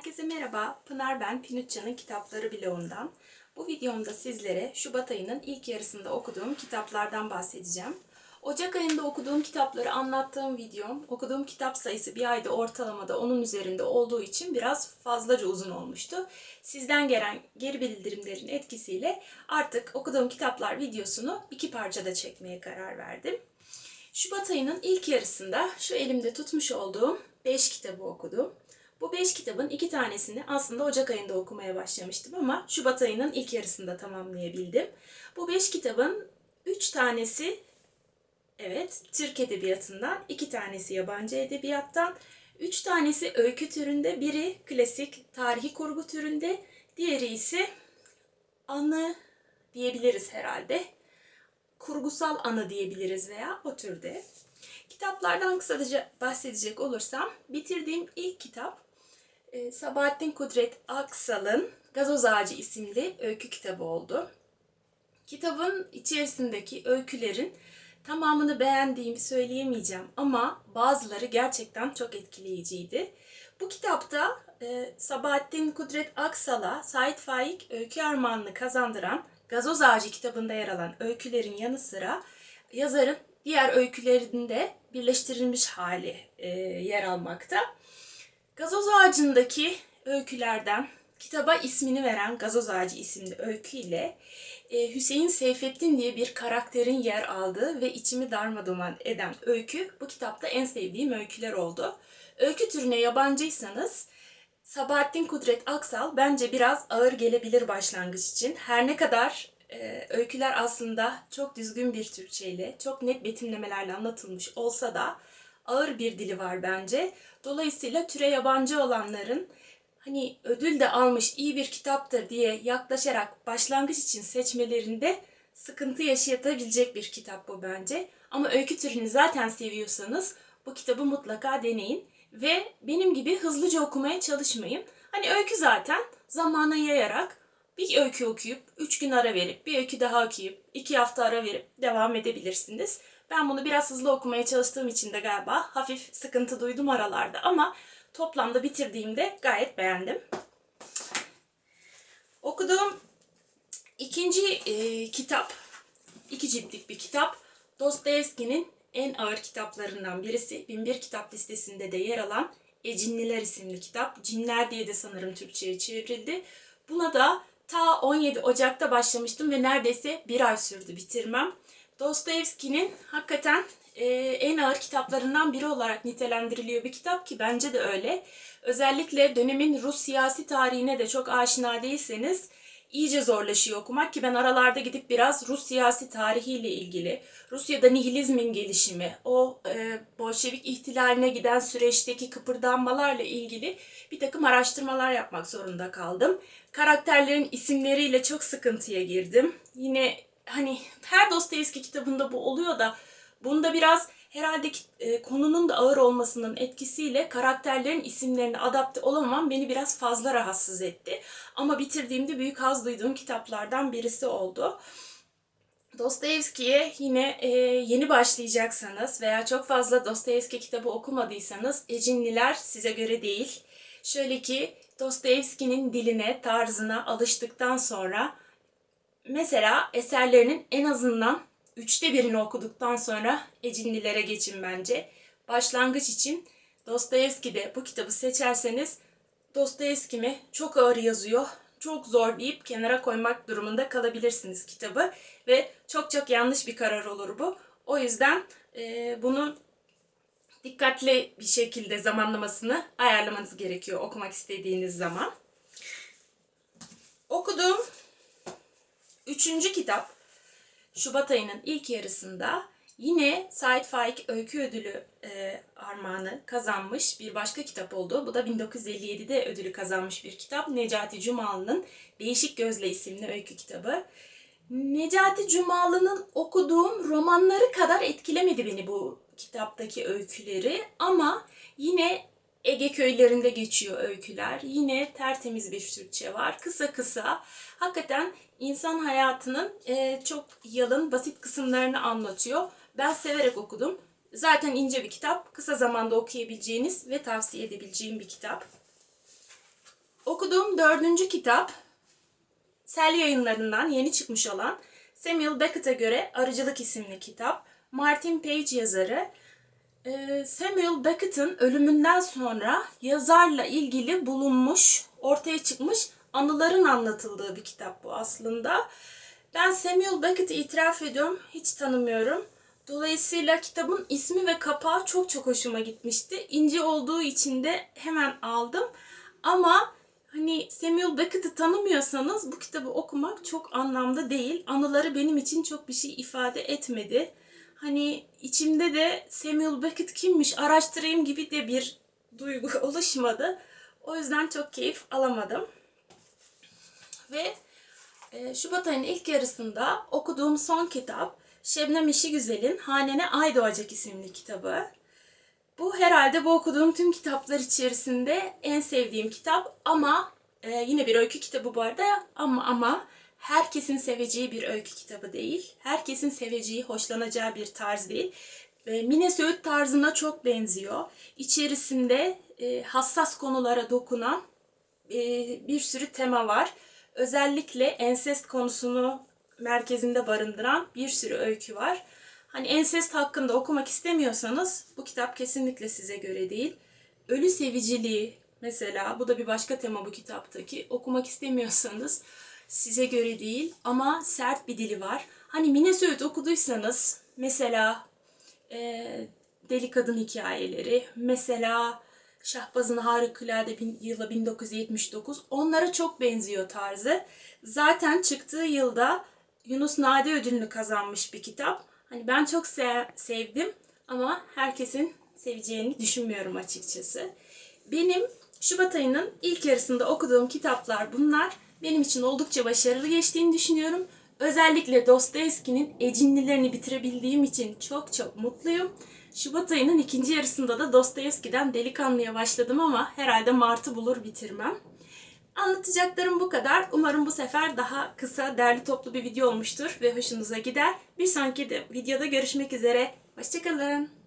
Herkese merhaba. Pınar ben Pinutça'nın Kitapları bloğundan. Bu videomda sizlere Şubat ayının ilk yarısında okuduğum kitaplardan bahsedeceğim. Ocak ayında okuduğum kitapları anlattığım videom, okuduğum kitap sayısı bir ayda ortalamada onun üzerinde olduğu için biraz fazlaca uzun olmuştu. Sizden gelen geri bildirimlerin etkisiyle artık okuduğum kitaplar videosunu iki parçada çekmeye karar verdim. Şubat ayının ilk yarısında şu elimde tutmuş olduğum 5 kitabı okudum. Bu 5 kitabın iki tanesini aslında Ocak ayında okumaya başlamıştım ama Şubat ayının ilk yarısında tamamlayabildim. Bu 5 kitabın 3 tanesi evet Türk edebiyatından, 2 tanesi yabancı edebiyattan, 3 tanesi öykü türünde, biri klasik tarihi kurgu türünde, diğeri ise anı diyebiliriz herhalde kurgusal anı diyebiliriz veya o türde. Kitaplardan kısaca bahsedecek olursam bitirdiğim ilk kitap Sabahattin Kudret Aksal'ın Gazoz Ağacı isimli öykü kitabı oldu. Kitabın içerisindeki öykülerin tamamını beğendiğimi söyleyemeyeceğim ama bazıları gerçekten çok etkileyiciydi. Bu kitapta e, Sabahattin Kudret Aksal'a Sait Faik öykü armağanını kazandıran Gazoz Ağacı kitabında yer alan öykülerin yanı sıra yazarın diğer öykülerinde birleştirilmiş hali e, yer almakta. Gazoz Ağacı'ndaki öykülerden kitaba ismini veren Gazoz Ağacı isimli öyküyle e, Hüseyin Seyfettin diye bir karakterin yer aldığı ve içimi darmaduman eden öykü bu kitapta en sevdiğim öyküler oldu. Öykü türüne yabancıysanız Sabahattin Kudret Aksal bence biraz ağır gelebilir başlangıç için. Her ne kadar e, öyküler aslında çok düzgün bir Türkçeyle, çok net betimlemelerle anlatılmış olsa da ağır bir dili var bence. Dolayısıyla türe yabancı olanların hani ödül de almış iyi bir kitaptır diye yaklaşarak başlangıç için seçmelerinde sıkıntı yaşatabilecek bir kitap bu bence. Ama öykü türünü zaten seviyorsanız bu kitabı mutlaka deneyin ve benim gibi hızlıca okumaya çalışmayın. Hani öykü zaten zamana yayarak bir öykü okuyup 3 gün ara verip bir öykü daha okuyup 2 hafta ara verip devam edebilirsiniz. Ben bunu biraz hızlı okumaya çalıştığım için de galiba hafif sıkıntı duydum aralarda ama toplamda bitirdiğimde gayet beğendim. Okuduğum ikinci e, kitap, iki ciltlik bir kitap. Dostoyevski'nin en ağır kitaplarından birisi. Binbir kitap listesinde de yer alan Ecinliler isimli kitap. Cinler diye de sanırım Türkçe'ye çevrildi. Buna da ta 17 Ocak'ta başlamıştım ve neredeyse bir ay sürdü bitirmem. Dostoyevski'nin hakikaten e, en ağır kitaplarından biri olarak nitelendiriliyor bir kitap ki bence de öyle. Özellikle dönemin Rus siyasi tarihine de çok aşina değilseniz iyice zorlaşıyor okumak ki ben aralarda gidip biraz Rus siyasi tarihiyle ilgili, Rusya'da nihilizmin gelişimi, o e, Bolşevik ihtilaline giden süreçteki kıpırdanmalarla ilgili bir takım araştırmalar yapmak zorunda kaldım. Karakterlerin isimleriyle çok sıkıntıya girdim. Yine hani her Dostoyevski kitabında bu oluyor da bunda biraz herhalde e, konunun da ağır olmasının etkisiyle karakterlerin isimlerine adapte olamam beni biraz fazla rahatsız etti. Ama bitirdiğimde büyük haz duyduğum kitaplardan birisi oldu. Dostoyevski'ye yine e, yeni başlayacaksanız veya çok fazla Dostoyevski kitabı okumadıysanız Ecinliler size göre değil. Şöyle ki Dostoyevski'nin diline, tarzına alıştıktan sonra mesela eserlerinin en azından üçte birini okuduktan sonra Ecinlilere geçin bence. Başlangıç için Dostoyevski'de bu kitabı seçerseniz Dostoyevski mi çok ağır yazıyor, çok zor deyip kenara koymak durumunda kalabilirsiniz kitabı ve çok çok yanlış bir karar olur bu. O yüzden e, bunu dikkatli bir şekilde zamanlamasını ayarlamanız gerekiyor okumak istediğiniz zaman. Okuduğum üçüncü kitap Şubat ayının ilk yarısında yine Sait Faik Öykü Ödülü e, armağanı kazanmış bir başka kitap oldu. Bu da 1957'de ödülü kazanmış bir kitap. Necati Cumalı'nın Değişik Gözle isimli öykü kitabı. Necati Cumalı'nın okuduğum romanları kadar etkilemedi beni bu kitaptaki öyküleri ama yine Ege köylerinde geçiyor öyküler. Yine tertemiz bir Türkçe var. Kısa kısa hakikaten insan hayatının e, çok yalın, basit kısımlarını anlatıyor. Ben severek okudum. Zaten ince bir kitap. Kısa zamanda okuyabileceğiniz ve tavsiye edebileceğim bir kitap. Okuduğum dördüncü kitap Sel yayınlarından yeni çıkmış olan Samuel Beckett'e göre Arıcılık isimli kitap. Martin Page yazarı. Ee, Samuel Beckett'ın ölümünden sonra yazarla ilgili bulunmuş, ortaya çıkmış anıların anlatıldığı bir kitap bu aslında. Ben Samuel Beckett'i itiraf ediyorum, hiç tanımıyorum. Dolayısıyla kitabın ismi ve kapağı çok çok hoşuma gitmişti. İnce olduğu için de hemen aldım. Ama hani Samuel Beckett'i tanımıyorsanız bu kitabı okumak çok anlamda değil. Anıları benim için çok bir şey ifade etmedi. Hani içimde de Samuel Beckett kimmiş araştırayım gibi de bir duygu oluşmadı. O yüzden çok keyif alamadım. Ve e, Şubat ayının ilk yarısında okuduğum son kitap Şebnem İşi Güzel'in Hanene Ay Doğacak isimli kitabı. Bu herhalde bu okuduğum tüm kitaplar içerisinde en sevdiğim kitap ama e, yine bir öykü kitabı bu arada ama ama herkesin seveceği bir öykü kitabı değil. Herkesin seveceği, hoşlanacağı bir tarz değil. E, Mine Söğüt tarzına çok benziyor. İçerisinde e, hassas konulara dokunan e, bir sürü tema var. Özellikle ensest konusunu merkezinde barındıran bir sürü öykü var. Hani ensest hakkında okumak istemiyorsanız bu kitap kesinlikle size göre değil. Ölü seviciliği mesela bu da bir başka tema bu kitaptaki. Okumak istemiyorsanız size göre değil ama sert bir dili var. Hani Mine okuduysanız mesela e, Deli Kadın hikayeleri, mesela Şahbaz'ın Harikulade yılı 1979 onlara çok benziyor tarzı. Zaten çıktığı yılda Yunus Nadi ödülünü kazanmış bir kitap. Hani ben çok se- sevdim ama herkesin seveceğini düşünmüyorum açıkçası. Benim Şubat ayının ilk yarısında okuduğum kitaplar bunlar. Benim için oldukça başarılı geçtiğini düşünüyorum. Özellikle Dostoyevski'nin Ecinlilerini bitirebildiğim için çok çok mutluyum. Şubat ayının ikinci yarısında da Dostoyevski'den Delikanlı'ya başladım ama herhalde Mart'ı bulur bitirmem. Anlatacaklarım bu kadar. Umarım bu sefer daha kısa, derli toplu bir video olmuştur ve hoşunuza gider. Bir sonraki de videoda görüşmek üzere. Hoşçakalın.